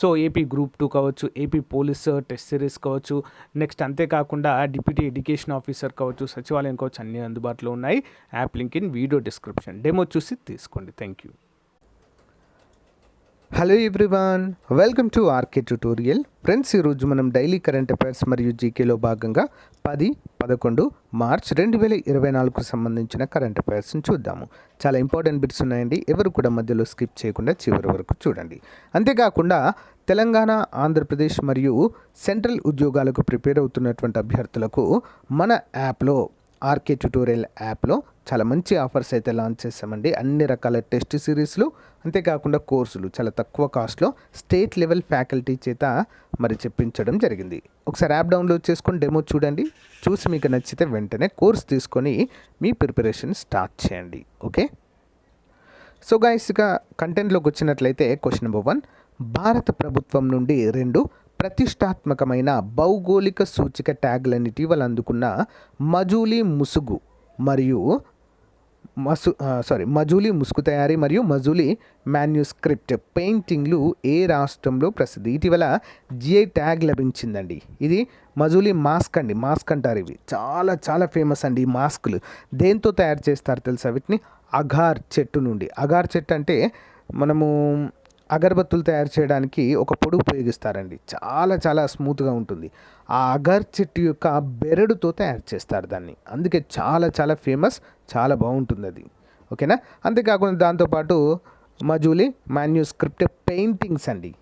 So AP group two కావచ్చు AP police test series కావచ్చు next అంతేకాకుండా డిప్యూటీ ఎడ్యుకేషన్ ఆఫీసర్ కావచ్చు సచివాలయం కావచ్చు అన్నీ అందుబాటులో ఉన్నాయి. App link in video description demo చూసి తీసుకోండి. Thank you hello everyone welcome to RK tutorial friends ఈరోజు మనం డైలీ కరెంట్ అఫైర్స్ మరియు జీకేలో భాగంగా పది పదకొండు మార్చ్ రెండు వేల ఇరవై నాలుగుకు సంబంధించిన కరెంట్ అఫైర్స్ని చూద్దాము. చాలా ఇంపార్టెంట్ బిట్స్ ఉన్నాయండి. ఎవరు కూడా మధ్యలో స్కిప్ చేయకుండా చివరి వరకు చూడండి. అంతేకాకుండా తెలంగాణ ఆంధ్రప్రదేశ్ మరియు సెంట్రల్ ఉద్యోగాలకు ప్రిపేర్ అవుతున్నటువంటి అభ్యర్థులకు మన యాప్లో ఆర్కే ట్యూటోరియల్ యాప్లో చాలా మంచి ఆఫర్స్ అయితే లాంచ్ చేసామండి అన్ని రకాల టెస్ట్ సిరీస్లు అంతేకాకుండా కోర్సులు. చాలా తక్కువ కాస్ట్లో స్టేట్ లెవెల్ ఫ్యాకల్టీ చేత మరి చెప్పించడం జరిగింది. ఒకసారి యాప్ డౌన్లోడ్ చేసుకొని డెమో చూడండి. చూసి మీకు నచ్చితే వెంటనే కోర్స్ తీసుకొని మీ ప్రిపరేషన్ స్టార్ట్ చేయండి. ఓకే? సో గాయస్ ఇక కంటెంట్లోకి వచ్చినట్లయితే క్వశ్చన్ నెంబర్ వన్ భారత ప్రభుత్వం నుండి రెండు ప్రతిష్టాత్మకమైన భౌగోళిక సూచిక ట్యాగ్లను ఇటీవల అందుకున్న మజూలీ ముసుగు మరియు మసు సారీ మజూలీ ముసుగు తయారీ మరియు మజూలీ మాన్యుస్క్రిప్ట్ పెయింటింగ్లు ఏ రాష్ట్రంలో ప్రసిద్ధి? ఇటీవల జిఐ ట్యాగ్ లభించిందండి. ఇది మజూలీ మాస్క్ అండి. మాస్క్ అంటారు ఇవి. చాలా చాలా ఫేమస్ అండి ఈ మాస్కులు. దేంతో తయారు చేస్తారు తెలుసా వీటిని? అగార్ చెట్టు నుండి. అగార్ చెట్టు అంటే మనము అగరబత్తులు తయారు చేయడానికి ఒక పొడి ఉపయోగిస్తారండి. చాలా చాలా స్మూత్గా ఉంటుంది. ఆ అగర్ చెట్టు యొక్క బెరడుతో తయారు చేస్తారు దాన్ని. అందుకే చాలా చాలా ఫేమస్ చాలా బాగుంటుంది అది ఓకేనా? అంతేకాకుండా దాంతోపాటు మజూలి మాన్యూస్క్రిప్ట్ పెయింటింగ్స్ అండి.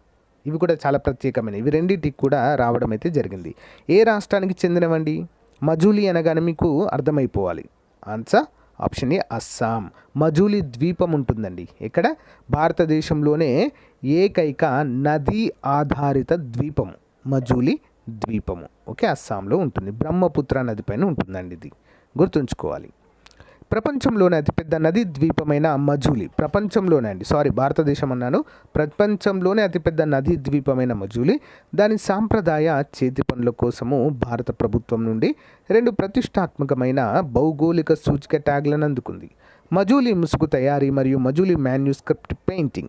ఇవి కూడా చాలా ప్రత్యేకమైనవి. ఇవి రెండింటికి కూడా రావడం అయితే జరిగింది. ఏ రాష్ట్రానికి చెందినవండి? మజూలి అనగానే మీకు అర్థమైపోవాలి. Answer option A Assam. Majuli ద్వీపం ఉంటుందండి. ఇక్కడ భారతదేశంలోనే ఏకైక నదీ ఆధారిత ద్వీపము మజూలి ద్వీపము. ఓకే అస్సాంలో ఉంటుంది. బ్రహ్మపుత్ర నది పైన ఉంటుందండి ఇది. గుర్తుంచుకోవాలి. ప్రపంచంలోనే అతిపెద్ద నది ద్వీపమైన మజూలి. ప్రపంచంలోనే అండి సారీ భారతదేశం అన్నాను. ప్రపంచంలోనే అతిపెద్ద నది ద్వీపమైన మజూలి. దాని సాంప్రదాయ చేతి పనుల కోసము భారత ప్రభుత్వం నుండి రెండు ప్రతిష్టాత్మకమైన భౌగోళిక సూచిక ట్యాగ్లను అందుకుంది. మజూలి ముసుగు తయారీ మరియు మజూలి మాన్యూస్క్రిప్ట్ పెయింటింగ్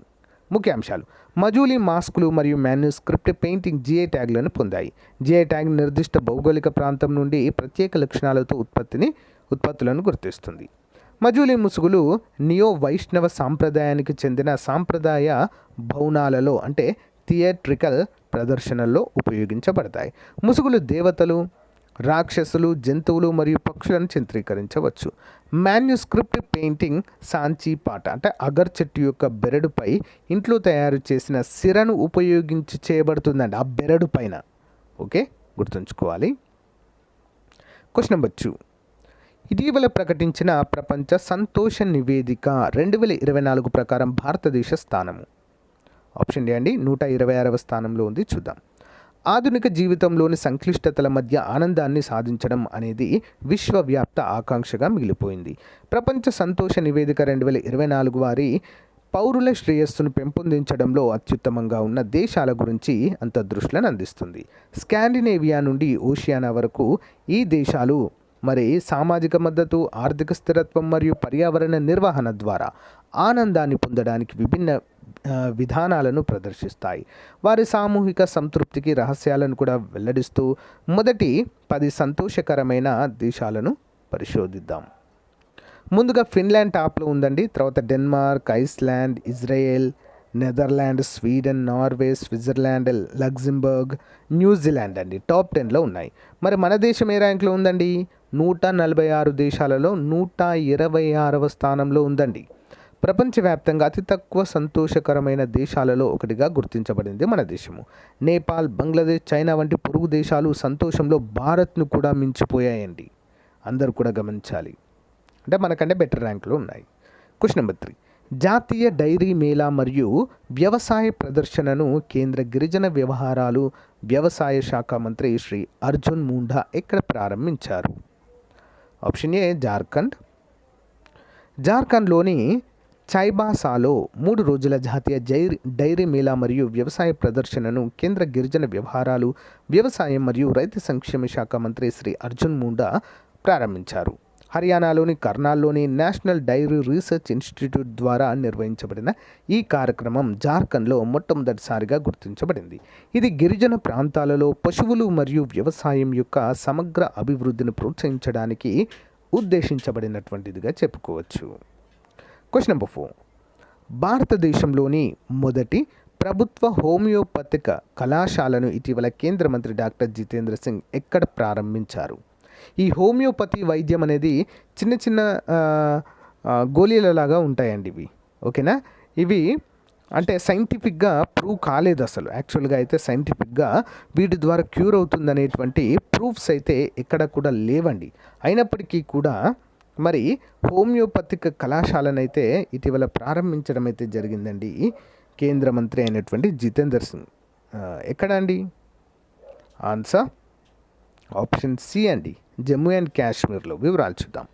ముఖ్యాంశాలు మజూలి మాస్కులు మరియు మాన్యుస్క్రిప్ట్ పెయింటింగ్ జిఐ ట్యాగ్లను పొందాయి. జిఐ ట్యాగ్ నిర్దిష్ట భౌగోళిక ప్రాంతం నుండి ప్రత్యేక లక్షణాలతో ఉత్పత్తిని ఉత్పత్తులను గుర్తిస్తుంది. మజూలి ముసుగులు నియో వైష్ణవ సాంప్రదాయానికి చెందిన సాంప్రదాయ భవనాలలో అంటే థియేట్రికల్ ప్రదర్శనల్లో ఉపయోగించబడతాయి. ముసుగులు దేవతలు రాక్షసులు జంతువులు మరియు పక్షులను చిత్రీకరించవచ్చు. మాన్యుస్క్రిప్ట్ పెయింటింగ్ సాంచి పాట అంటే అగర్ చెట్టు యొక్క బెరడుపై ఇంట్లో తయారు చేసిన సిరను ఉపయోగించి చేయబడుతుందండి ఆ బెరడు పైన. ఓకే గుర్తుంచుకోవాలి. Question number two. ఇటీవల ప్రకటించిన ప్రపంచ సంతోష నివేదిక రెండు వేల ఇరవై నాలుగు ప్రకారం భారతదేశ స్థానము. ఆప్షన్ డి అండి నూట ఇరవై ఆరవ స్థానంలో ఉంది. చూద్దాం. ఆధునిక జీవితంలోని సంక్లిష్టతల మధ్య ఆనందాన్ని సాధించడం అనేది విశ్వవ్యాప్త ఆకాంక్షగా మిగిలిపోయింది. ప్రపంచ సంతోష నివేదిక రెండు వేల ఇరవై నాలుగు వారి పౌరుల శ్రేయస్సును పెంపొందించడంలో అత్యుత్తమంగా ఉన్న దేశాల గురించి అంతర్దృష్టులను అందిస్తుంది. స్కాండినేవియా నుండి ఓషియానా వరకు ఈ దేశాలు మరి సామాజిక మద్దతు ఆర్థిక స్థిరత్వం మరియు పర్యావరణ నిర్వహణ ద్వారా ఆనందాన్ని పొందడానికి విభిన్న విధానాలను ప్రదర్శిస్తాయి. వారి సామూహిక సంతృప్తికి రహస్యాలను కూడా వెల్లడిస్తూ మొదటి పది సంతోషకరమైన దేశాలను పరిశోధిద్దాం. ముందుగా ఫిన్లాండ్ టాప్లో ఉందండి. తర్వాత Denmark Iceland Israel Netherland Sweden Norway Switzerland Luxembourg New Zealand అండి. టాప్ టెన్లో ఉన్నాయి. మరి మన దేశం ఏ ర్యాంక్లో ఉందండి? నూట నలభై ఆరు దేశాలలో నూట ఇరవై ఆరవ స్థానంలో ఉందండి. ప్రపంచవ్యాప్తంగా అతి తక్కువ సంతోషకరమైన దేశాలలో ఒకటిగా గుర్తించబడింది మన దేశము. నేపాల్ బంగ్లాదేశ్ చైనా వంటి పొరుగు దేశాలు సంతోషంలో భారత్ను కూడా మించిపోయాయండి. అందరూ కూడా గమనించాలి. అంటే మనకంటే బెటర్ ర్యాంకులు ఉన్నాయి. Question number three. జాతీయ డైరీ మేళా మరియు వ్యవసాయ ప్రదర్శనను కేంద్ర గిరిజన వ్యవహారాలు వ్యవసాయ శాఖ మంత్రి శ్రీ అర్జున్ ముండా ఎక్కడ ప్రారంభించారు? Option A Jharkhand. జార్ఖండ్లోని చైబాసాలో మూడు రోజుల జాతీయ జైర్ డైరీ మేళా మరియు వ్యవసాయ ప్రదర్శనను కేంద్ర గిరిజన వ్యవహారాలు వ్యవసాయం మరియు రైతు సంక్షేమ శాఖ మంత్రి శ్రీ అర్జున్ ముండా ప్రారంభించారు. హర్యానాలోని కర్నాల్లోని నేషనల్ డైరీ రీసెర్చ్ ఇన్స్టిట్యూట్ ద్వారా నిర్వహించబడిన ఈ కార్యక్రమం జార్ఖండ్లో మొట్టమొదటిసారిగా గుర్తించబడింది. ఇది గిరిజన ప్రాంతాలలో పశువులు మరియు వ్యవసాయం యొక్క సమగ్ర అభివృద్ధిని ప్రోత్సహించడానికి ఉద్దేశించబడినటువంటిదిగా చెప్పుకోవచ్చు. క్వశ్చన్ నెంబర్ ఫోర్ భారతదేశంలోని మొదటి ప్రభుత్వ హోమియోపతిక కళాశాలను ఇటీవల కేంద్ర మంత్రి డాక్టర్ జితేంద్ర సింగ్ ఎక్కడ ప్రారంభించారు? ఈ హోమియోపతి వైద్యం అనేది చిన్న చిన్న గోళీలలాగా ఉంటాయండి ఇవి. ఓకేనా? ఇవి అంటే సైంటిఫిక్గా ప్రూవ్ కాలేదు అసలు. యాక్చువల్గా అయితే సైంటిఫిక్గా వీటి ద్వారా క్యూర్ అవుతుందనేటువంటి ప్రూఫ్స్ అయితే ఎక్కడ కూడా లేవండి. అయినప్పటికీ కూడా మరి హోమియోపతిక్ కళాశాలనైతే ఇటీవల ప్రారంభించడం అయితే జరిగిందండి కేంద్ర మంత్రి అయినటువంటి జితేందర్ సింగ్. ఎక్కడ అండి? ఆన్సర్? ఆప్షన్ సి అండి. జమ్మూ అండ్ కాశ్మీర్లో వివరాలు చూద్దాం.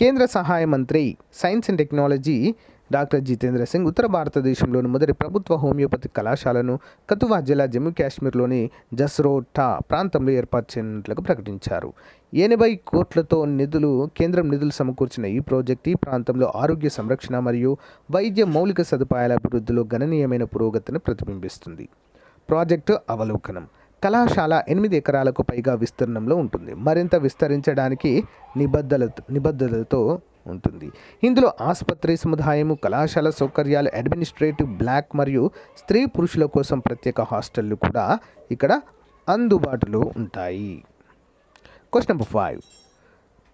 కేంద్ర సహాయ మంత్రి science and technology doctor Jitendra Singh ఉత్తర భారతదేశంలోని మొదటి ప్రభుత్వ హోమియోపతి కళాశాలను కతువా జిల్లా జమ్మూ కాశ్మీర్లోని జస్రోటా ప్రాంతంలో ఏర్పాటు చేయనున్నట్లుగా ప్రకటించారు. ఎనభై కోట్లతో నిధులు కేంద్రం నిధులు సమకూర్చిన ఈ ప్రాజెక్ట్ ఈ ప్రాంతంలో ఆరోగ్య సంరక్షణ మరియు వైద్య మౌలిక సదుపాయాల అభివృద్ధిలో గణనీయమైన పురోగతిని ప్రతిబింబిస్తుంది. ప్రాజెక్టు అవలోకనం. కళాశాల ఎనిమిది ఎకరాలకు పైగా విస్తీర్ణంలో ఉంటుంది. మరింత విస్తరించడానికి నిబద్ధల నిబద్ధతలతో ఉంటుంది. ఇందులో ఆసుపత్రి సముదాయము కళాశాల సౌకర్యాలు అడ్మినిస్ట్రేటివ్ బ్లాక్ మరియు స్త్రీ పురుషుల కోసం ప్రత్యేక హాస్టళ్ళు కూడా ఇక్కడ అందుబాటులో ఉంటాయి. క్వశ్చన్ నెంబర్ ఫైవ్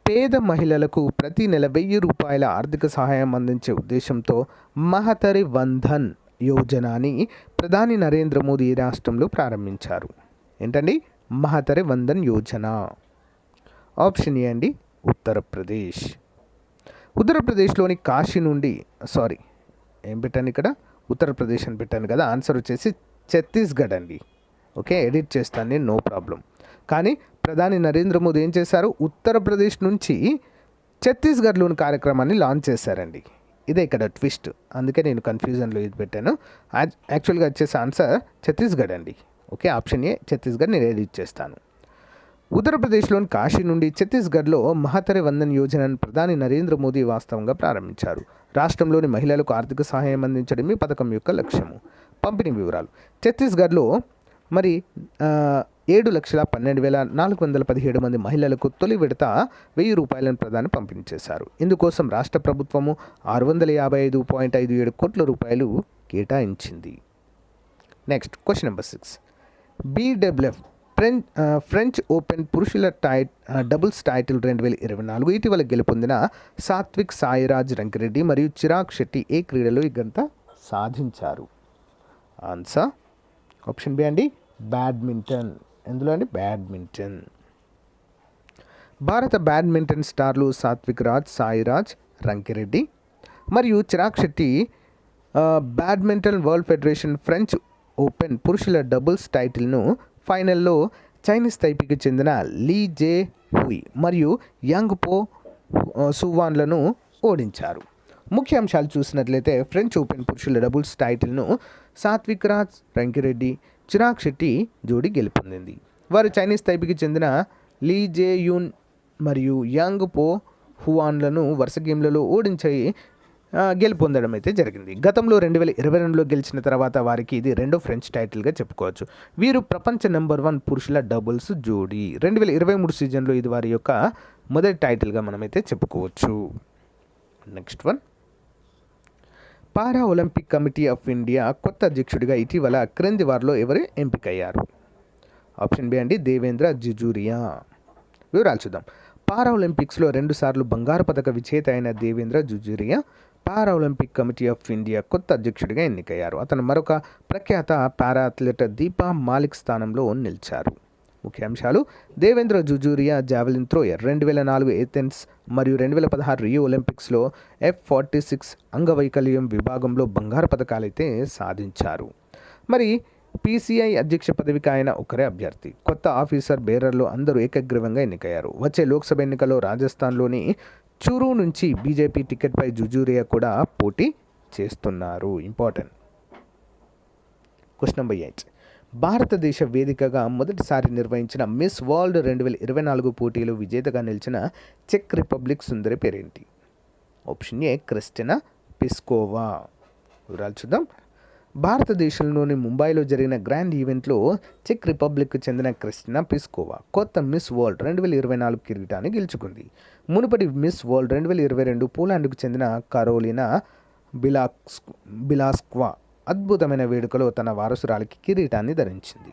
పేద మహిళలకు ప్రతి నెల వెయ్యి రూపాయల ఆర్థిక సహాయం అందించే ఉద్దేశంతో మహతరి వంధన్ యోజనని ప్రధాని నరేంద్ర మోదీ ఈ రాష్ట్రంలో ప్రారంభించారు. ఏంటండి? మహతరి వందన్ యోజన. ఆప్షన్ ఏ అండి ఉత్తరప్రదేశ్. ఉత్తరప్రదేశ్లోని కాశీ నుండి సారీ ఏం పెట్టాను ఇక్కడ? ఉత్తరప్రదేశ్ అని పెట్టాను కదా ఆన్సర్ వచ్చేసి ఛత్తీస్గఢ్ అండి. ఓకే ఎడిట్ చేస్తాను నేను నో ప్రాబ్లం. కానీ ప్రధాని నరేంద్ర మోదీ ఏం చేశారు? ఉత్తరప్రదేశ్ నుంచి ఛత్తీస్గఢ్లోని కార్యక్రమాన్ని లాంచ్ చేశారండి. ఇదే ఇక్కడ ట్విస్ట్. అందుకే నేను కన్ఫ్యూజన్లో ఇది పెట్టాను. యాక్చువల్గా వచ్చేసి ఆన్సర్ ఛత్తీస్గఢ్ అండి. ఓకే ఆప్షన్ ఏ ఛత్తీస్గఢ్ నేను ఎడిట్ చేస్తాను ఉత్తరప్రదేశ్లోని కాశీ నుండి ఛత్తీస్గఢ్లో మహతరి వందన్ యోజనను ప్రధాని నరేంద్ర మోదీ వాస్తవంగా ప్రారంభించారు. రాష్ట్రంలోని మహిళలకు ఆర్థిక సహాయం అందించడం ఈ పథకం యొక్క లక్ష్యము. పంపిణీ వివరాలు. ఛత్తీస్గఢ్లో మరి ఏడు లక్షల పన్నెండు వేల నాలుగు వందల పదిహేడు మంది మహిళలకు తొలి విడత వెయ్యి రూపాయలను ప్రధాని పంపిణీ చేశారు ఇందుకోసం రాష్ట్ర ప్రభుత్వము ఆరు వందల యాభై ఐదు పాయింట్ ఐదు ఏడు కోట్ల రూపాయలు కేటాయించింది. Next question number six. BWF French French open పురుషుల టై డబుల్స్ టైటిల్ రెండు వేల ఇరవై నాలుగు ఇటీవల గెలుపొందిన సాత్విక్ సాయిరాజ్ రంకిరెడ్డి మరియు చిరాగ్ శెట్టి ఏ క్రీడలో ఈ ఘనత సాధించారు? ఆన్సర్ ఆప్షన్ బి అండి బ్యాడ్మింటన్. ఎందులో అండి? బ్యాడ్మింటన్. భారత బ్యాడ్మింటన్ స్టార్లు సాత్విక్ రాజ్ సాయిరాజ్ రంకిరెడ్డి మరియు Chirag Shetty badminton world federation French open పురుషుల డబుల్స్ టైటిల్ను ఫైనల్లో చైనీస్ తైపీకి చెందిన లీ జే హుయి మరియు యాంగ్ పో సువాన్లను ఓడించారు. ముఖ్య అంశాలు చూసినట్లయితే ఫ్రెంచ్ ఓపెన్ పురుషుల డబుల్స్ టైటిల్ను సాత్విక్ రాజ్ రంకిరెడ్డి చిరాగ్ శెట్టి జోడి గెలుపొందింది. వారు చైనీస్ తైపీకి చెందిన లీ జే యూన్ మరియు యాంగ్ పో హువాన్లను వరుస గేమ్లలో ఓడించి గెలుపొందడం అయితే జరిగింది. గతంలో రెండు వేల ఇరవై రెండులో గెలిచిన తర్వాత వారికి ఇది రెండో ఫ్రెంచ్ టైటిల్గా చెప్పుకోవచ్చు. వీరు ప్రపంచ నెంబర్ వన్ పురుషుల డబుల్స్ జోడీ. రెండు వేల ఇరవై మూడు సీజన్లో ఇది వారి యొక్క మొదటి టైటిల్గా మనమైతే చెప్పుకోవచ్చు. Next one para Olympic committee of India కొత్త అధ్యక్షుడిగా ఇటీవల క్రింది వారిలో ఎవరు ఎంపికయ్యారు? ఆప్షన్ బి అండి దేవేంద్ర జుజూరియా. వివరాలు చూద్దాం. పారా ఒలింపిక్స్లో రెండుసార్లు బంగారు పథక విజేత అయిన Devendra Jhajharia para Olympic committee of India కొత్త అధ్యక్షుడిగా ఎన్నికయ్యారు. అతను మరొక ప్రఖ్యాత పారా అథ్లెట్ దీపా మాలిక్ స్థానంలో నిలిచారు. ముఖ్యాంశాలు దేవేంద్ర జుజూరియా జావెలిన్ థ్రోయర్ రెండు వేల నాలుగు ఏథెన్స్ మరియు రెండు వేల పదహారు రియో ఒలింపిక్స్లో ఎఫ్ ఫార్టీ సిక్స్ అంగవైకల్యం విభాగంలో బంగారు పథకాలైతే సాధించారు. మరి పీసీఐ అధ్యక్ష పదవికి ఆయన ఒకరే అభ్యర్థి. కొత్త ఆఫీసర్ బేరర్లు అందరూ ఏకగ్రీవంగా ఎన్నికయ్యారు. వచ్చే లోక్సభ ఎన్నికల్లో రాజస్థాన్లోని చూరు నుంచి బీజేపీ టికెట్పై జుజూరియా కూడా పోటీ చేస్తున్నారు. ఇంపార్టెంట్. Question number eight. భారతదేశ వేదికగా మొదటిసారి నిర్వహించిన మిస్ వరల్డ్ రెండు వేల ఇరవై నాలుగు పోటీలో విజేతగా నిలిచిన చెక్ రిపబ్లిక్ సుందరి పేరేంటి? Option A Kristina Piskova. వివరాలు చూద్దాం. భారతదేశంలోని ముంబైలో జరిగిన గ్రాండ్ ఈవెంట్లో చెక్ రిపబ్లిక్కు చెందిన క్రిస్టినా పిస్కోవా కొత్త మిస్ వరల్డ్ రెండు వేల ఇరవై నాలుగు కిరీటాన్ని గెలుచుకుంది. మునుపటి మిస్ వరల్డ్ రెండు వేల ఇరవై రెండు పోలాండ్కు చెందిన కరోలినా బిలాక్స్ బిలాస్క్వా అద్భుతమైన వేడుకలో తన వారసురాలికి కిరీటాన్ని ధరించింది.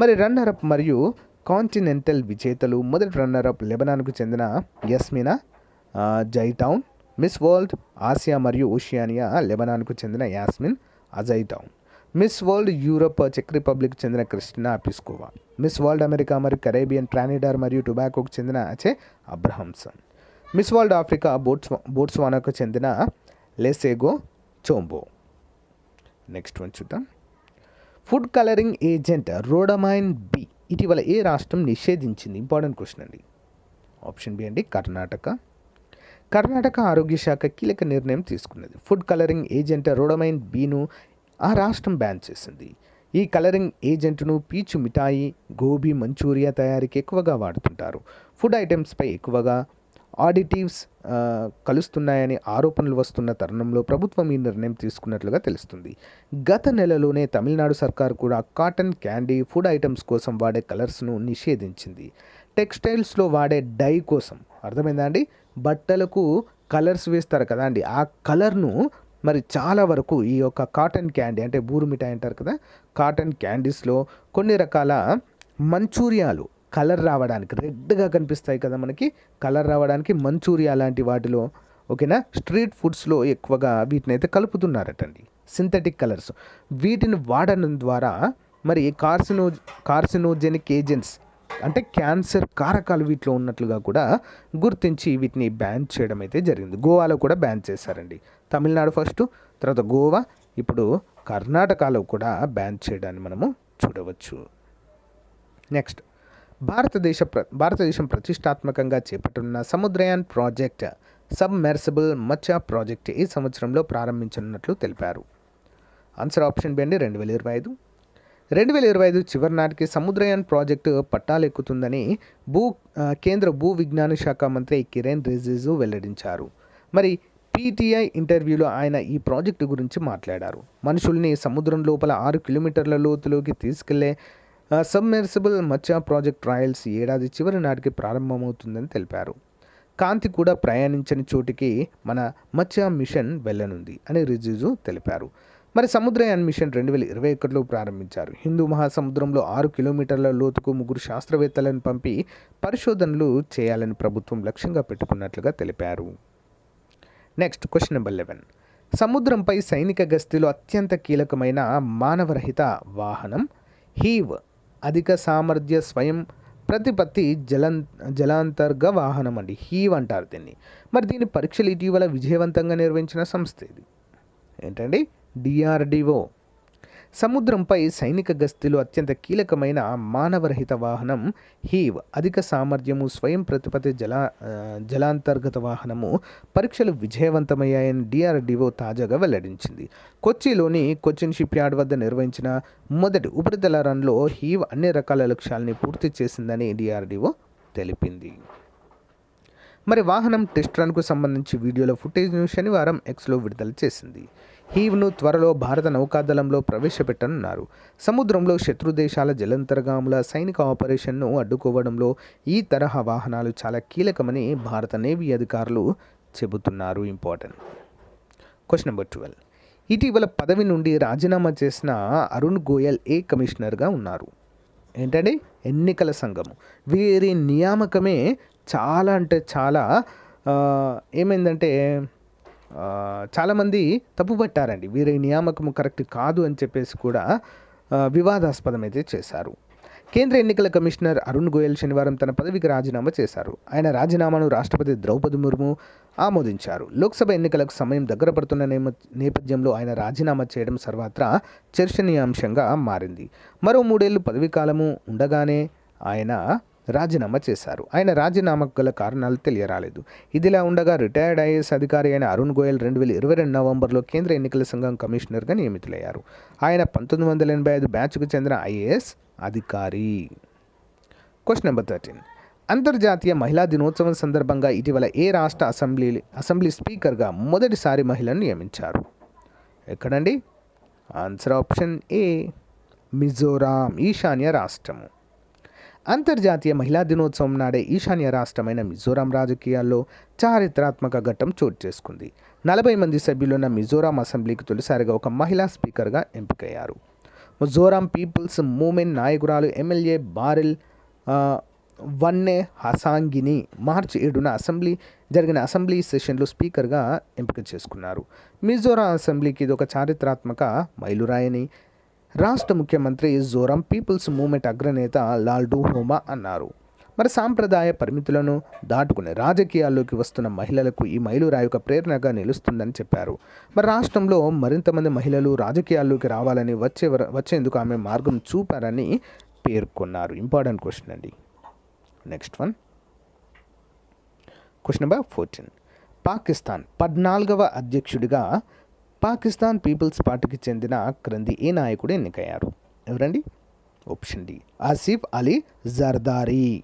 మరి రన్నరప్ మరియు కాంటినెంటల్ విజేతలు మొదటి రన్నర్ అప్ లెబనాన్కు చెందిన Yasmina Zaytoun miss world Asia మరియు ఓషియానియా లెబనాన్కు చెందిన Yasmin Azaytoun. Miss world Europe check republic చెందిన Kristina Piskova miss world America మరియు కరేబియన్ ట్రానిడార్ మరియు టొబాకోకు చెందిన Ache Abrahamson. Miss world Africa Botswana బోట్స్వానాకు చెందిన లెసేగో చోంబో. నెక్స్ట్ వన్ చూద్దాం. Food colouring agent rhodamine B. ఇటీవల ఏ రాష్ట్రం నిషేధించింది? ఇంపార్టెంట్ క్వశ్చన్ అండి. ఆప్షన్ బి అండి కర్ణాటక. కర్ణాటక ఆరోగ్య శాఖ కీలక నిర్ణయం తీసుకున్నది. ఫుడ్ కలరింగ్ ఏజెంట్ రోడమైన్ బీను ఆ రాష్ట్రం బ్యాన్ చేసింది. ఈ కలరింగ్ ఏజెంట్ను పీచు మిఠాయి గోబీ మంచూరియా తయారీకి ఎక్కువగా వాడుతుంటారు. ఫుడ్ ఐటమ్స్పై ఎక్కువగా ఆడిటివ్స్ కలుస్తున్నాయని ఆరోపణలు వస్తున్న తరుణంలో ప్రభుత్వం ఈ నిర్ణయం తీసుకున్నట్లుగా తెలుస్తుంది. గత నెలలోనే తమిళనాడు సర్కార్ కూడా కాటన్ క్యాండీ ఫుడ్ ఐటమ్స్ కోసం వాడే కలర్స్ను నిషేధించింది. టెక్స్టైల్స్లో వాడే డై కోసం. అర్థమైందా అండి? బట్టలకు కలర్స్ వేస్తారు కదా అండి. ఆ కలర్ను మరి చాలా వరకు ఈ యొక్క కాటన్ క్యాండీ అంటే బూరు మిఠాయి అంటారు కదా కాటన్ క్యాండీస్లో కొన్ని రకాల మంచూరియాలు కలర్ రావడానికి రెడ్గా కనిపిస్తాయి కదా మనకి కలర్ రావడానికి మంచూరియా లాంటి వాటిలో ఓకేనా? స్ట్రీట్ ఫుడ్స్లో ఎక్కువగా వీటిని అయితే కలుపుతున్నారటండి. Synthetic colours. వీటిని వాడడం ద్వారా మరి కార్సినో కార్సినోజెనిక్ ఏజెంట్స్ అంటే క్యాన్సర్ కారకాలు వీటిలో ఉన్నట్లుగా కూడా గుర్తించి వీటిని బ్యాన్ చేయడం అయితే జరిగింది. గోవాలో కూడా బ్యాన్ చేశారండి. తమిళనాడు ఫస్ట్ తర్వాత గోవా. ఇప్పుడు కర్ణాటకలో కూడా బ్యాన్ చేయడాన్ని మనము చూడవచ్చు. నెక్స్ట్ భారతదేశ ప్ర భారతదేశం ప్రతిష్టాత్మకంగా చేపట్టున్న Samudrayaan project submersible Matsya project ఈ సంవత్సరంలో ప్రారంభించనున్నట్లు తెలిపారు. ఆన్సర్ ఆప్షన్ బి అండి రెండు వేల ఇరవై ఐదు. రెండు వేల ఇరవై ఐదు చివరి నాటికి సముద్రయాన్ ప్రాజెక్టు పట్టాలెక్కుతుందని భూ కేంద్ర భూ విజ్ఞాన శాఖ మంత్రి కిరణ్ రిజిజు వెల్లడించారు. మరి పీటీఐ ఇంటర్వ్యూలో ఆయన ఈ ప్రాజెక్టు గురించి మాట్లాడారు. మనుషుల్ని సముద్రం లోపల ఆరు కిలోమీటర్ల లోతులోకి తీసుకెళ్ళే సబ్మెర్సిబుల్ మచ్చా ప్రాజెక్ట్ ట్రయల్స్ ఏడాది చివరి నాటికి ప్రారంభమవుతుందని తెలిపారు. కాంతి కూడా ప్రయాణించని చోటికి మన మత్స్య మిషన్ వెళ్ళనుంది అని రిజిజు తెలిపారు. మరి సముద్రయాన్ మిషన్ రెండు వేల ఇరవై ఒకటిలో ప్రారంభించారు. హిందూ మహాసముద్రంలో ఆరు కిలోమీటర్ల లోతుకు ముగ్గురు శాస్త్రవేత్తలను పంపి పరిశోధనలు చేయాలని ప్రభుత్వం లక్ష్యంగా పెట్టుకున్నట్లుగా తెలిపారు. నెక్స్ట్ క్వశ్చన్ నెంబర్ లెవెన్ సముద్రంపై సైనిక గస్తీలో అత్యంత కీలకమైన మానవరహిత వాహనం హీవ్ అధిక సామర్థ్య స్వయం ప్రతిపత్తి జలం జలాంతర్గ వాహనం అండి. హీవ్ అంటారు దీన్ని. మరి దీని పరీక్షలు ఇటీవల విజయవంతంగా నిర్వహించిన సంస్థ ఇది ఏంటండి? డిఆర్డిఓ సముద్రంపై సైనిక గస్తీలో అత్యంత కీలకమైన మానవరహిత వాహనం హీవ్. అధిక సామర్థ్యము స్వయం ప్రతిపత్తి జల జలాంతర్గత వాహనము పరీక్షలు విజయవంతమయ్యాయని డిఆర్డిఓ తాజాగా వెల్లడించింది. కొచ్చిలోని కొచ్చిన్ షిప్ యార్డ్ వద్ద నిర్వహించిన మొదటి ఉపరితల రన్లో హీవ్ అన్ని రకాల లక్ష్యాలని పూర్తి చేసిందని డిఆర్డిఓ తెలిపింది. వాహనం టెస్ట్ రన్కు సంబంధించి వీడియోల ఫుటేజ్ను శనివారం ఎక్స్లో విడుదల చేసింది. హీవ్ను త్వరలో భారత నౌకాదళంలో ప్రవేశపెట్టనున్నారు. సముద్రంలో శత్రు దేశాల జలంతర్గాముల సైనిక ఆపరేషన్ను అడ్డుకోవడంలో ఈ తరహా వాహనాలు చాలా కీలకమని భారత నేవీ అధికారులు చెబుతున్నారు. Important question number twelve. ఇటీవల పదవి నుండి రాజీనామా చేసిన అరుణ్ గోయల్ ఏ కమిషనర్గా ఉన్నారు? ఏంటండి? ఎన్నికల సంఘం వీరి నియామకమే చాలా అంటే చాలా ఏమైందంటే చాలామంది చాలామంది తప్పుపట్టారండి వీరి నియామకం కరెక్ట్ కాదు అని చెప్పేసి కూడా వివాదాస్పదమైతే చేశారు. కేంద్ర ఎన్నికల కమిషనర్ అరుణ్ గోయల్ శనివారం తన పదవికి రాజీనామా చేశారు. ఆయన రాజీనామాను రాష్ట్రపతి ద్రౌపది ముర్ము ఆమోదించారు. లోక్సభ ఎన్నికలకు సమయం దగ్గర పడుతున్న నేమ నేపథ్యంలో ఆయన రాజీనామా చేయడం సర్వత్రా చర్చనీయాంశంగా మారింది. మరో మూడేళ్ళు పదవీ కాలము ఉండగానే ఆయన రాజీనామా చేశారు. ఆయన రాజీనామాకు గల కారణాలు తెలియరాలేదు. ఇదిలా ఉండగా రిటైర్డ్ ఐఏఎస్ అధికారి అయిన అరుణ్ గోయల్ రెండు వేల ఇరవై రెండు నవంబర్లో కేంద్ర ఎన్నికల సంఘం కమిషనర్గా నియమితులయ్యారు. ఆయన పంతొమ్మిది వందల ఎనభై ఐదు బ్యాచ్కు చెందిన ఐఏఎస్ అధికారి. Question number thirteen. అంతర్జాతీయ మహిళా దినోత్సవం సందర్భంగా ఇటీవల ఏ రాష్ట్ర అసెంబ్లీ అసెంబ్లీ స్పీకర్గా మొదటిసారి మహిళను నియమించారు? ఎక్కడండి? ఆన్సర్ ఆప్షన్ ఏ మిజోరాం ఈశాన్య రాష్ట్రము. అంతర్జాతీయ మహిళా దినోత్సవం నాడే ఈశాన్య రాష్ట్రమైన మిజోరాం రాజకీయాల్లో చారిత్రాత్మక ఘట్టం చోటు చేసుకుంది. నలభై మంది సభ్యులున్న మిజోరాం అసెంబ్లీకి తొలిసారిగా ఒక మహిళా స్పీకర్గా ఎంపికయ్యారు. మిజోరాం పీపుల్స్ మూమెంట్ నాయకురాలు ఎమ్మెల్యే బారెల్ వన్నే వన్నె హసాంగిని మార్చి ఏడున అసెంబ్లీ జరిగిన అసెంబ్లీ సెషన్లో స్పీకర్గా ఎంపిక చేసుకున్నారు. మిజోరాం అసెంబ్లీకి ఇది ఒక చారిత్రాత్మక మైలురాయని రాష్ట్ర ముఖ్యమంత్రి జోరం పీపుల్స్ మూవ్మెంట్ అగ్రనేత లాల్డూ హోమా అన్నారు. మరి సాంప్రదాయ పరిమితులను దాటుకుని రాజకీయాల్లోకి వస్తున్న మహిళలకు ఈ మైలురాయి ఒక ప్రేరణగా నిలుస్తుందని చెప్పారు. మరి రాష్ట్రంలో మరింతమంది మహిళలు రాజకీయాల్లోకి రావాలని వచ్చే వచ్చేందుకు ఆమె మార్గం చూపారని పేర్కొన్నారు. ఇంపార్టెంట్ క్వశ్చన్ అండి. Next one. Question number fourteen. Pakistan పద్నాలుగవ అధ్యక్షుడిగా పాకిస్తాన్ పీపుల్స్ పార్టీకి చెందిన క్రింది ఏ నాయకుడు ఎన్నికయ్యారు? ఎవరండి? Option D. ఆసిఫ్ అలీ జర్దారీ.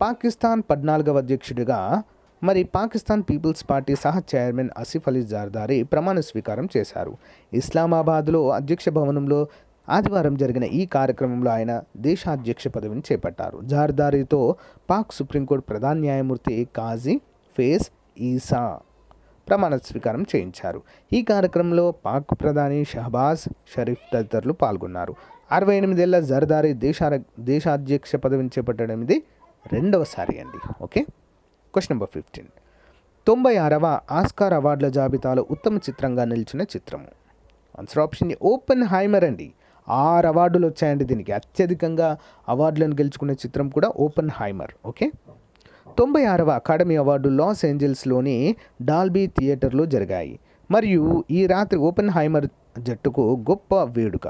పాకిస్తాన్ పద్నాలుగవ అధ్యక్షుడిగా మరి పాకిస్తాన్ పీపుల్స్ పార్టీ సహ చైర్మన్ ఆసిఫ్ అలీ జార్దారి ప్రమాణ స్వీకారం చేశారు. ఇస్లామాబాద్లో అధ్యక్ష భవనంలో ఆదివారం జరిగిన ఈ కార్యక్రమంలో ఆయన దేశాధ్యక్ష పదవిని చేపట్టారు. జార్దారితో పాక్ సుప్రీంకోర్టు ప్రధాన న్యాయమూర్తి కాజీ ఫేస్ ఈసా. ప్రమాణ స్వీకారం చేయించారు. ఈ కార్యక్రమంలో పాక్ ప్రధాని షహబాజ్ షరీఫ్ తదితరులు పాల్గొన్నారు. అరవై ఎనిమిదేళ్ళ జర్దారి దేశ దేశాధ్యక్ష పదవిని చేపట్టడం ఇది రెండవసారి అండి. ఓకే? Question number fifteen. తొంభై ఆరవ ఆస్కార్ అవార్డుల జాబితాలో ఉత్తమ చిత్రంగా నిలిచిన చిత్రము. ఆన్సర్ ఆప్షన్ ఓపెన్ హైమర్ అండి. ఆరు అవార్డులు వచ్చాయండి. దీనికి అత్యధికంగా అవార్డులను గెలుచుకునే చిత్రం కూడా ఓపెన్ హైమర్. ఓకే? తొంభై ఆరవ అకాడమీ అవార్డు లాస్ ఏంజల్స్లోని డాల్బీ థియేటర్లో జరిగాయి. మరియు ఈ రాత్రి ఓపెన్ హైమర్ జట్టుకు గొప్ప వేడుక.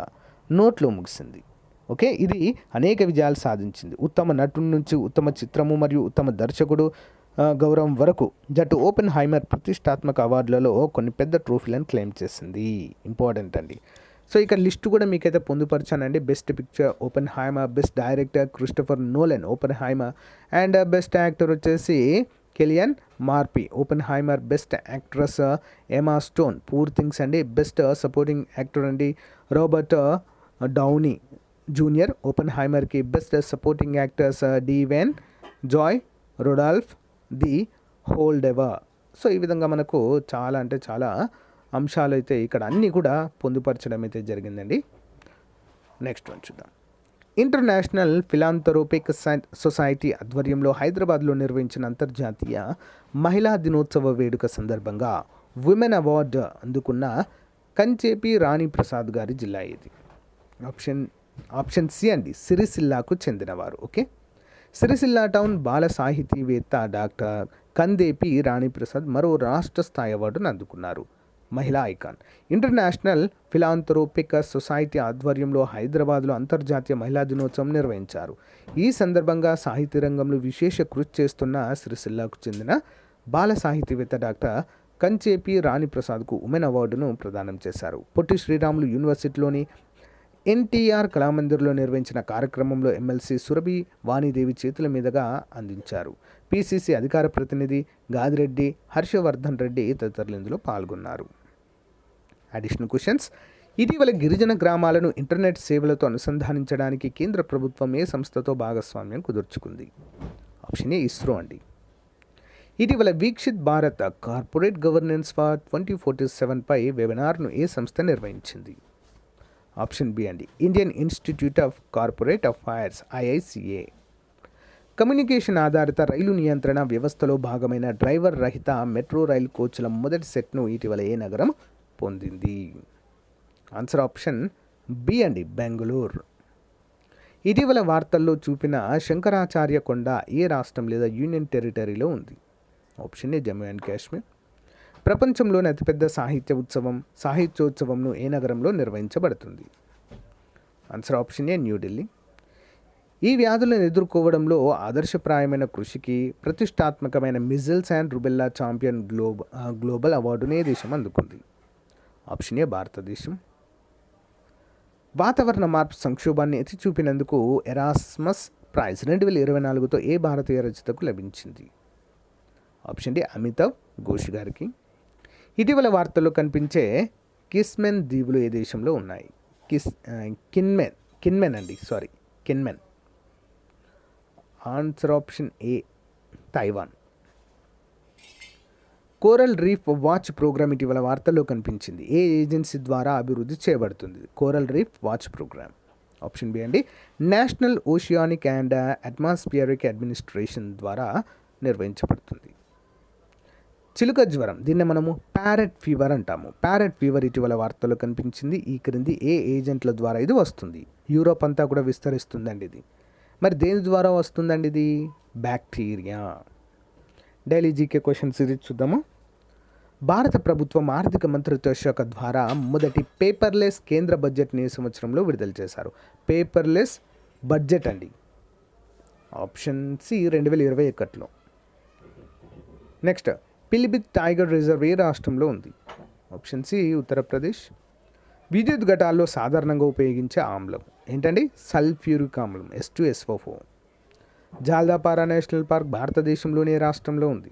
నోట్లో ముగిసింది. ఓకే? ఇది అనేక విజయాలు సాధించింది. ఉత్తమ నటుడి నుంచి ఉత్తమ చిత్రము మరియు ఉత్తమ దర్శకుడు గౌరవం వరకు జట్టు ఓపెన్ హైమర్ ప్రతిష్టాత్మక అవార్డులలో కొన్ని పెద్ద ట్రోఫీలను క్లెయిమ్ చేసింది. ఇంపార్టెంట్ అండి. సో ఇక్కడ లిస్ట్ కూడా మీకైతే పొందుపరిచానండి. Best picture Oppenheimer best director Christopher Nolan Oppenheimer and best actor వచ్చేసి Cillian Murphy. Oppenheimer best actress Emma Stone poor things అండి. బెస్ట్ సపోర్టింగ్ యాక్టర్ అండి రాబర్ట్ డౌనీ జూనియర్. ఓపెన్ హైమర్కి best supporting actors Da'Vine Joy Randolph the Holdovers so ఈ విధంగా మనకు చాలా అంటే చాలా అంశాలు అయితే ఇక్కడ అన్నీ కూడా పొందుపరచడం అయితే జరిగిందండి. నెక్స్ట్ వన్ చూద్దాం. ఇంటర్నేషనల్ ఫిలాంథరోపిక్ సొసైటీ ఆధ్వర్యంలో హైదరాబాద్లో నిర్వహించిన అంతర్జాతీయ మహిళా దినోత్సవ వేడుక సందర్భంగా ఉమెన్ అవార్డు అందుకున్న కంచేపి రాణి ప్రసాద్ గారి జిల్లా ఇది. ఆప్షన్ ఆప్షన్ సి అండి సిరిసిల్లాకు చెందినవారు ఓకే? సిరిసిల్ల టౌన్ బాల సాహితీవేత్త డాక్టర్ కందేపి రాణిప్రసాద్ మరో రాష్ట్ర స్థాయి అవార్డును అందుకున్నారు. మహిళా ఐకాన్. ఇంటర్నేషనల్ ఫిలాంథరోపిక్ సొసైటీ ఆధ్వర్యంలో హైదరాబాద్లో అంతర్జాతీయ మహిళా దినోత్సవం నిర్వహించారు. ఈ సందర్భంగా సాహిత్య రంగంలో విశేష కృషి చేస్తున్న సిరిసిల్లాకు చెందిన బాల సాహితీవేత్త డాక్టర్ కంచేపి రాణిప్రసాద్కు ఉమెన్ అవార్డును ప్రదానం చేశారు. పొట్టి శ్రీరాములు యూనివర్సిటీలోని ఎన్టీఆర్ కళామందిర్లో నిర్వహించిన కార్యక్రమంలో ఎమ్మెల్సీ సురభి వాణిదేవి చేతుల మీదుగా అందించారు. పిసిసి అధికార ప్రతినిధి గాదిరెడ్డి హర్షవర్ధన్ రెడ్డి తదితరులు ఇందులో పాల్గొన్నారు. Additional questions. ఇటీవల గిరిజన గ్రామాలను ఇంటర్నెట్ సేవలతో అనుసంధానించడానికి కేంద్ర ప్రభుత్వం ఏ సంస్థతో భాగస్వామ్యం కుదుర్చుకుంది? ఆప్షన్ ఏ ఇస్రో అండి. ఇటీవల Viksit Bharat corporate governance for twenty forty సెవెన్పై వెబినార్ను ఏ సంస్థ నిర్వహించింది? ఆప్షన్ బి అండి Indian institute of corporate affairs IICA. Communication ఆధారిత రైలు నియంత్రణ వ్యవస్థలో భాగమైన డ్రైవర్ రహిత మెట్రో రైలు కోచ్ల మొదటి సెట్ను ఇటీవల ఏ నగరం పొందింది. ఆన్సర్ ఆప్షన్ బి అండి బెంగళూరు. ఇటీవల వార్తల్లో చూపిన శంకరాచార్య కొండ ఏ రాష్ట్రం లేదా యూనియన్ టెరిటరీలో ఉంది? Option A Jammu and Kashmir ప్రపంచంలోని అతిపెద్ద సాహిత్య ఉత్సవం సాహిత్యోత్సవంను ఏ నగరంలో నిర్వహించబడుతుంది? ఆన్సర్ ఆప్షన్ ఏ న్యూఢిల్లీ ఈ వ్యాధులను ఎదుర్కోవడంలో ఆదర్శప్రాయమైన కృషికి ప్రతిష్టాత్మకమైన measles and rubella champion globe global అవార్డును ఏ దేశం అందుకుంది? ఆప్షన్ ఏ భారతదేశం. వాతావరణ మార్పు సంక్షోభాన్ని ఎత్తి చూపినందుకు ఎరాస్మస్ ప్రైజ్ రెండు వేల ఇరవై నాలుగుతో ఏ భారతీయ రచయితకు లభించింది? ఆప్షన్ డి అమితాబ్ ఘోష్ గారికి. ఇటీవల వార్తల్లో కనిపించే కిస్మెన్ దీవులు ఏ దేశంలో ఉన్నాయి? కిస్ కిన్మెన్ కిన్మెన్ అండి sorry Kinmen answer option A Taiwan. Coral reef watch programme ఇటీవల వార్తల్లో కనిపించింది. ఏ ఏజెన్సీ ద్వారా అభివృద్ధి చేయబడుతుంది? Coral reef watch programme. Option B అండి. National oceanic and atmospheric administration ద్వారా నిర్వహించబడుతుంది. చిలుక జ్వరం. దీన్ని మనము ప్యారెట్ ఫీవర్ అంటాము. ప్యారెట్ ఫీవర్ ఇటీవల వార్తల్లో కనిపించింది. ఈ క్రింది ఏ ఏజెంట్ల ద్వారా ఇది వస్తుంది? యూరోప్ అంతా కూడా విస్తరిస్తుందండి ఇది. మరి దేని ద్వారా వస్తుందండి ఇది? Bacteria. Daily GK question series చూద్దాము. భారత ప్రభుత్వం ఆర్థిక మంత్రిత్వ శాఖ ద్వారా మొదటి పేపర్లెస్ కేంద్ర బడ్జెట్ని ఈ సంవత్సరంలో విడుదల చేశారు. పేపర్లెస్ బడ్జెట్ అండి. ఆప్షన్ సి రెండు వేల ఇరవై ఒకటిలో. నెక్స్ట్ పిలిభిత్ టైగర్ రిజర్వ్ ఏ రాష్ట్రంలో ఉంది? Option C Uttar Pradesh. విద్యుత్ ఘటాల్లో సాధారణంగా ఉపయోగించే ఆమ్లం. ఏంటండి? సల్ఫ్యూరిక్ ఆమ్లం S two S four Jaldapara national park భారతదేశంలోని రాష్ట్రంలో ఉంది.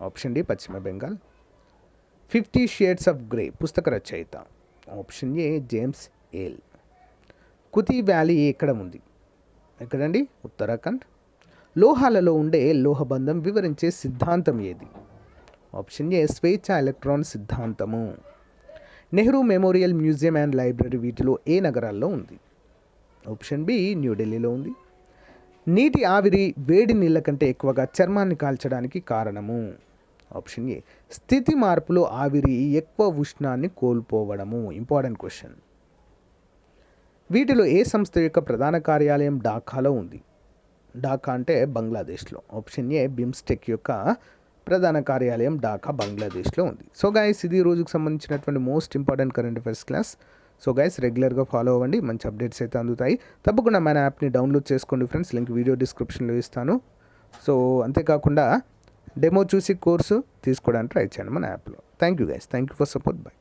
ఆప్షన్ డి పశ్చిమ Bengal. Fifty shades of grey పుస్తక రచయిత. Option A James L. Kuthi valley ఎక్కడ ఉంది. ఎక్కడండి? ఉత్తరాఖండ్. లోహాలలో ఉండే లోహబంధం వివరించే సిద్ధాంతం ఏది? ఆప్షన్ ఏ స్వేచ్ఛ ఎలక్ట్రాన్ సిద్ధాంతము. Nehru memorial museum and library వీటిలో ఏ నగరాల్లో ఉంది? ఆప్షన్ బి న్యూఢిల్లీలో ఉంది. నీటి ఆవిరి వేడి నీళ్ళ కంటే ఎక్కువగా చర్మాన్ని కాల్చడానికి కారణము. ఆప్షన్ ఏ స్థితి మార్పులో ఆవిరి ఎక్కువ ఉష్ణాన్ని కోల్పోవడము. Important question. వీటిలో ఏ సంస్థ యొక్క ప్రధాన కార్యాలయం ఢాకాలో ఉంది? ఢాకా అంటే బంగ్లాదేశ్లో. ఆప్షన్ ఏ బిమ్స్టెక్ యొక్క ప్రధాన కార్యాలయం ఢాకా బంగ్లాదేశ్లో ఉంది. సో గాయస్ ఇది రోజుకు సంబంధించినటువంటి most important current affairs class so guys రెగ్యులర్గా ఫాలో అవ్వండి. మంచి అప్డేట్స్ అయితే అందుతాయి. తప్పకుండా మన యాప్ని డౌన్లోడ్ చేసుకోండి ఫ్రెండ్స్ లింక్ వీడియో డిస్క్రిప్షన్లో ఇస్తాను. సో అంతేకాకుండా డెమో చూసి కోర్సు తీసుకోవడానికి ట్రై చేయండి మన యాప్లో thank you guys thank you for support bye